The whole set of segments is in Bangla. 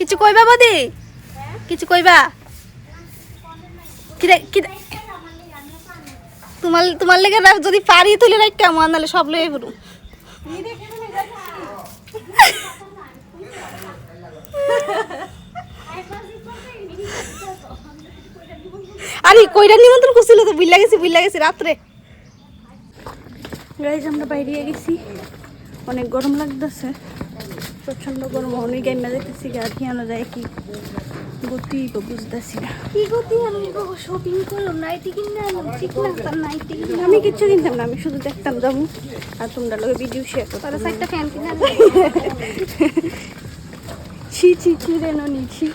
কিছু কইবা বদি? কিছু কইবা? তোমার তোমার লেগে যদি পারি তুলে রাখ কেমন, নাহলে সব লয়ে পড়ু আরে, কইরা নিমন্ত্রণ করছিল তো, বুইলা গেছি বুইলা গেছি, রাত্রে। গাইজ আমরা বাইরে গেছি। অনেক গরম লাগতেছে। প্রচণ্ড গরম অনেক গাইমা দেখতেছি গাড়ি আনা যায় কি গতি বুঝতেছি না। কি গতি আমি শপিং করলাম নাইটি কিনে আনলাম ঠিক না তার নাইটি কিনে আমি কিচ্ছু কিনতাম না আমি শুধু দেখতাম যাব আর তোমরা লোক ভিডিও শেয়ার করো তার একটা ফ্যান কিনে আনলাম। ছি ছি ছি রে ননি ছি।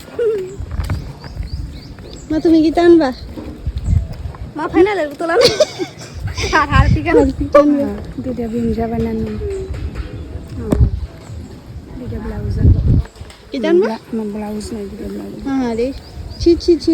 মা তুমি কি টানবা মা ফাইনাল তোলা না আর হার পিকা দুটা বিঞ্জা বানানো। দুটা ব্লাউজ কি টানবা আমার ব্লাউজ নাই দুটা ব্লাউজ হ্যাঁ রে ছি ছি ছি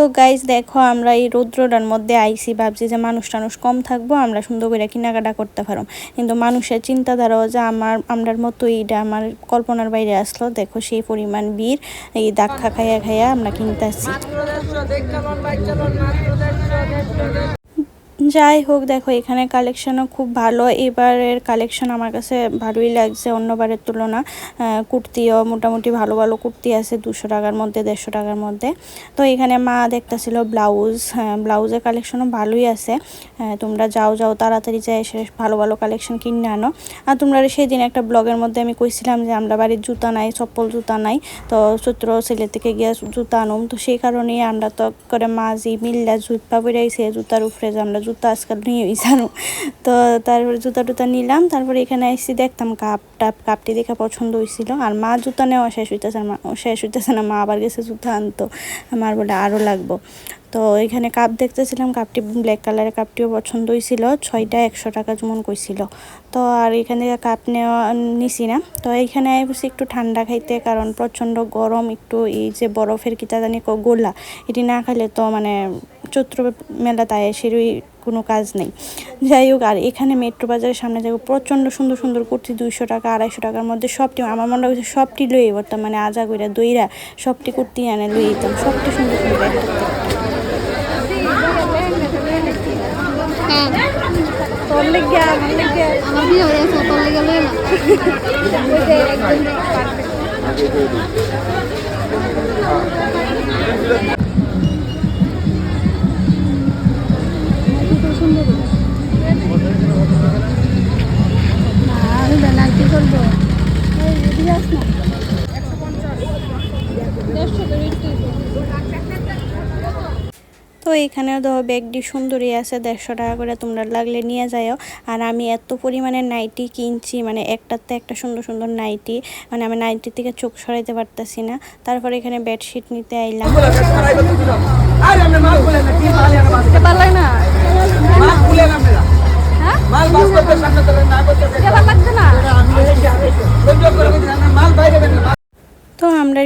তো গাইজ দেখো আমরা এই রৌদ্রটার মধ্যে আইসি ভাবছি যে মানুষ টানুষ কম থাকব আমরা সুন্দর করে কেনাকাটা করতে পারো কিন্তু মানুষের চিন্তাধারাও যে আমার আমরার মতো এইটা আমার কল্পনার বাইরে আসলো দেখো সেই পরিমাণ বীর এই দাক্ষা খাইয়া খাইয়া আমরা কিনতে আসছি যাই হোক দেখো এখানে কালেকশনও খুব ভালো। এবারের কালেকশন আমার কাছে ভালোই লাগছে অন্যবারের তুলনা। কুর্তিও মোটামুটি ভালো ভালো কুর্তি আছে দুশো টাকার মধ্যে দেড়শো টাকার মধ্যে। তো এখানে মা দেখতেছিল ব্লাউজ ব্লাউজের কালেকশনও ভালোই আছে। হ্যাঁ, তোমরা যাও যাও তাড়াতাড়ি যাই এসে ভালো ভালো কালেকশন কিনে আনো। আর তোমরা সেদিন একটা ব্লগের মধ্যে আমি কইছিলাম যে আমরা বাড়ির জুতা নাই চপ্পল জুতা নাই তো সূত্র ছেলে থেকে গিয়ে জুতা আনুম। তো সেই কারণেই আমরা তো করে মা মাঝি মিল্লা জুতা বেরাইছে জুতার উপরে যে আমরা জুতা আজকাল নিয়ে জানো তো তারপরে জুতা টুতা নিলাম, তারপরে এখানে এসে দেখতাম কাপ টাপ, কাপটি দেখা পছন্দ হয়েছিল আর মা জুতা নেওয়া শেষ হইতেছে না শেষ হইতেছে না, মা আবার গেছে জুতা আনতো। আমার বলে আরও লাগবো। তো এখানে কাপ দেখতেছিলাম, কাপটি ব্ল্যাক কালারের কাপটিও পছন্দ হয়েছিল ছয়টা একশো টাকা যেমন কইছিল। তো আর এখান কাপ নেওয়া নিছি না। তো এইখানে বসে একটু ঠান্ডা খাইতে, কারণ প্রচণ্ড গরম, একটু এই যে বরফের কিতা জানি গোলা, এটি না খাইলে তো মানে চৈত্র মেলা, তাই সেরই কোনো কাজ নেই। যাই হোক, আর এখানে মেট্রো বাজারের সামনে যাব প্রচণ্ড সুন্দর সুন্দর কুর্তি, দুইশো টাকা, আড়াইশো টাকার মধ্যে সবটি, আমার মনে হচ্ছে সবটি লই বলতাম মানে আজা কইরা দইরা সবটি কুর্তি আনে লই যেতাম সবটি সুন্দর সুন্দর তো এখানেও দেখো ব্যাগটি সুন্দরই আছে দেড়শো টাকা করে তোমরা লাগলে নিয়ে যাও আর আমি এত পরিমাণে নাইটি কিনছি মানে একটাতে একটা সুন্দর সুন্দর নাইটি মানে আমি নাইটির থেকে চোখ সরাইতে পারতেছি না। তারপরে এখানে বেডশিট নিতে আইলাম। আরে আমরা মাল খুলে না।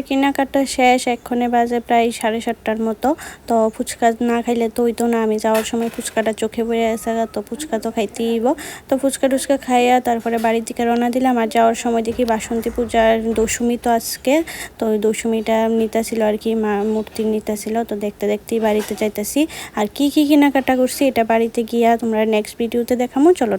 কেনাকাটা শেষ, এক্ষণে বাজে প্রায় সাড়ে সাতটার মতো। তো ফুচকা না খাইলে তো হইতো না, আমি যাওয়ার সময় ফুচকাটা চোখে পড়ে আসে তো ফুচকা তো খাইতেইব তো ফুচকা টুচকা খাইয়া তারপরে বাড়ির দিকে রওনা দিলাম, আর যাওয়ার সময় দেখি বাসন্তী পূজার দশমী তো আজকে। তো ওই দশমীটা নিতেছিল আর কি, মা মূর্তি নিতেছিল, তো দেখতে দেখতেই বাড়িতে যাইতেছি। আর কি কি কেনাকাটা করছি, এটা বাড়িতে গিয়া তোমরা নেক্সট ভিডিওতে দেখামো, চলো